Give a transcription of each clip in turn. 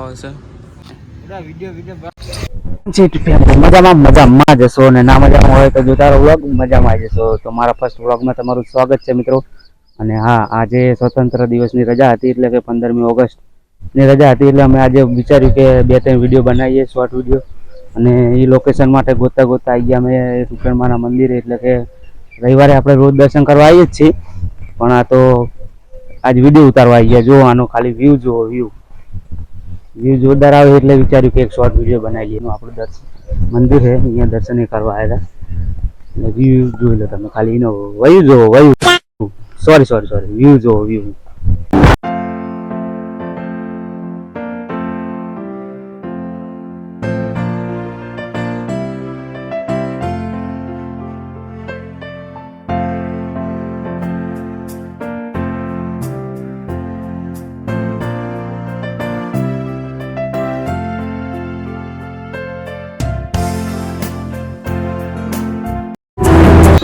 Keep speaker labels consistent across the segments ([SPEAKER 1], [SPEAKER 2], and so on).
[SPEAKER 1] આવે છે.
[SPEAKER 2] મજામાં મજામાં જશો અને ના મજામાં હોય તો જોતા વ્લોગ મજામાં જશો તો મારા ફર્સ્ટ વ્લોગમાં તમારું સ્વાગત છે મિત્રો. અને હા આજે સ્વતંત્ર દિવસની રજા હતી એટલે કે પંદરમી ઓગસ્ટની રજા હતી એટલે અમે આજે વિચાર્યું કે બે ત્રણ વીડિયો બનાવીએ શોર્ટ વીડિયો અને એ લોકેશન માટે ગોતતા ગોતતા આવી ગયા અમે રૂપણમાના મંદિરે. એટલે કે રવિવારે આપણે રોજ દર્શન કરવા આવીએ જ છીએ. પણ આ તો આજ વીડિયો ઉતારવા આવી ગયા. જો આનો ખાલી વ્યૂ જુઓ વ્યૂ વ્યૂ જોરદાર આવે એટલે વિચાર્યું કે એક શોર્ટ વીડિયો બનાવી લઈએ આપણું દર્શન મંદિર છે, અહીંયા દર્શન કરવા આવ્યા વ્યૂ જોઈ લો તમે. ખાલી એનો વયુ જોવો, view. Sorry sorry sorry view જોવો વ્યૂ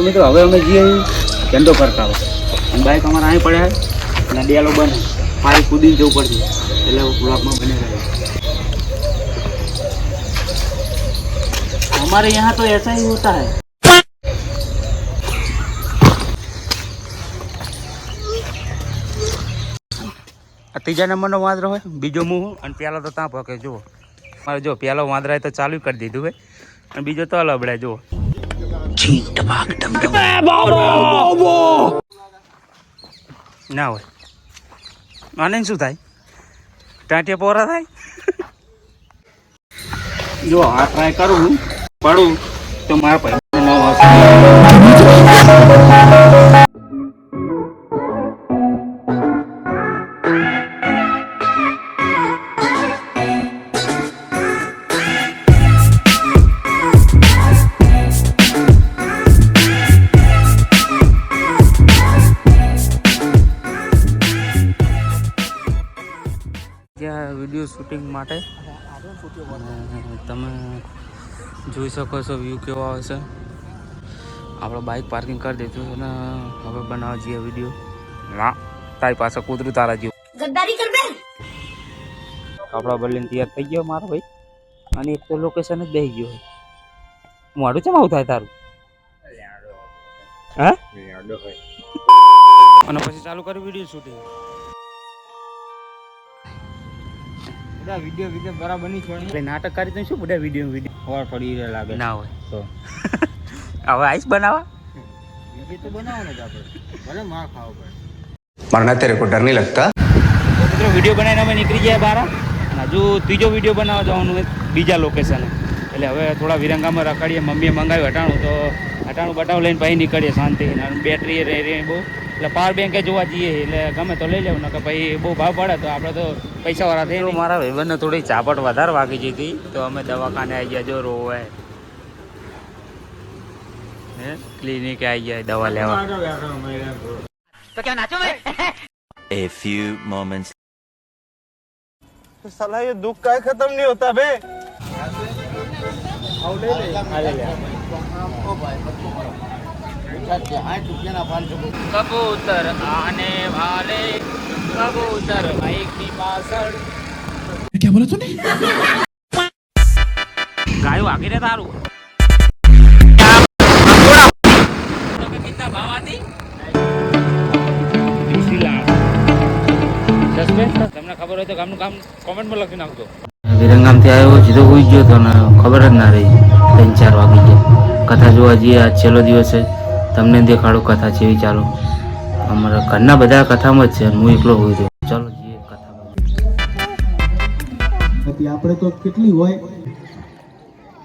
[SPEAKER 2] મિત્રો હવે અમે જઈએ ધંધો કરતા હોય અને બાઇક અમારા અહીં પડ્યા છે અને ડેલો બને મારે કૂદીને જવું પડશે એટલે બ્લોકમાં બને રહે हमारे यहाँ तो ऐसा ही होता है આ ત્રીજા નંબરનો વાંદરો હોય બીજો મું અને પેલો તો ત્યાં પકે જુઓ મારે જો પેલો વાંદરાએ તો ચાલુ કરી દીધું હોય અને બીજો તો લબડે જુઓ ના હોય. આને શું થાય? ટાંટિયા પોરા થાય? જો આ ટ્રાય કરું પડું તો મારા પૈસા ન હશે ગયા વીડિયો શૂટિંગ માટે. તમે જોઈ શકો છો વ્યૂ કેવો આવે છે. આપણે બાઇક પાર્કિંગ કરી દીધું ને હવે બનાવવા જઈએ વીડિયો. ના તારી પાસે કૂતરું તારા જેવું.
[SPEAKER 3] ગદ્દારી
[SPEAKER 2] આપણા બદલીને તૈયાર થઈ ગયો મારો ભાઈ. અને એક તો લોકેશન જ બેસી ગયો મોડું ચમ આવું થાય તારું? હા? અને પછી ચાલુ કર્યું વીડિયો શૂટિંગ
[SPEAKER 4] બધા વિડિયો વિડિયો બરાબર નહીં છોડી.
[SPEAKER 2] એટલે નાટક કરી તો શું બધા વિડિયો વિડિયો
[SPEAKER 4] ખબર પડી લાગે.
[SPEAKER 2] ના હોય.
[SPEAKER 4] તો.
[SPEAKER 2] હવે આઈસ બનાવવા?
[SPEAKER 4] વિડિયો તો બનાવવાનો જ આપણે. ભલે માર ખાવો પડે.
[SPEAKER 5] મરના અત્યારે કો ડર નહીં લગતા.
[SPEAKER 2] મિત્રો વિડિયો બનાવીને અમે નીકળી ગયા બહાર હજુ ત્રીજો વિડિયો બનાવવા જવાનું બીજા લોકેશને એટલે હવે થોડા વિરંગામાં રખાડીએ. મમ્મીએ મંગાવ્યું અટાણું તો અટાણું બટાવ લઈને પછી નીકળીએ શાંતિ બેટરી રહી રહી બહુ. એટલે પાવર બેંકે જોવા જઈએ એટલે ગમે તો લઈ લેવું નકર પછી બહુ ભાવ પડે તો આપણે તો પૈસાવાળા થઈ મારા ભાઈબંધને થોડી ચાપટ વધારે વાગી જઈ હતી તો અમે દવાખાને આવી ગયા જો રોવે હે ક્લિનિકે આવી ગયા દવા લેવા
[SPEAKER 6] A few moments
[SPEAKER 4] साला ये दुख का खत्म नहीं होता बे
[SPEAKER 2] કબૂતર આને
[SPEAKER 7] ક્યાં બોલો તું
[SPEAKER 2] ગાયો આગી રે તારું. તમને ખબર હોય તો ગામનું કામ કોમેન્ટમાં લખી નાખજો. વિરંગામથી આવ્યો ગયો તો ખબર જ ના રહી. ત્રણ ચાર વાગી ગયા. કથા જોવા જઈએ આજ છેલ્લો દિવસ છે. તમને દેખાડો કથા છે એવી ચાલો. અમારા ઘરના બધા કથામાં જ છે હું એકલો હોઉં છું. ચાલો જઈએ
[SPEAKER 8] કથા આપણે તો કેટલી હોય?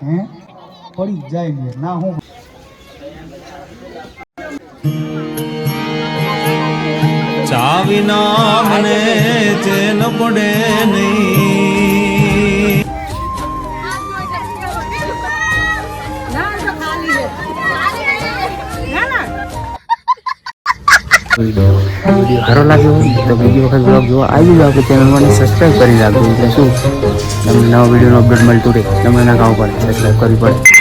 [SPEAKER 8] હે? પડી જાય ને. ના હું
[SPEAKER 7] ચાવિના મને ચેન પડે નહીં.
[SPEAKER 2] વીડિયો સારો લાગ્યો તો બીજી વખત બ્લોગ જોવા આવી જાઓ કે ચેનલમાં સબસ્ક્રાઈબ કરી રાખજો એટલે શું? તમને નવા વિડીયોનો અપડેટ મળતું રહે. તમને ના ખાવું પડે સબસ્ક્રાઈબ કરવી પડે.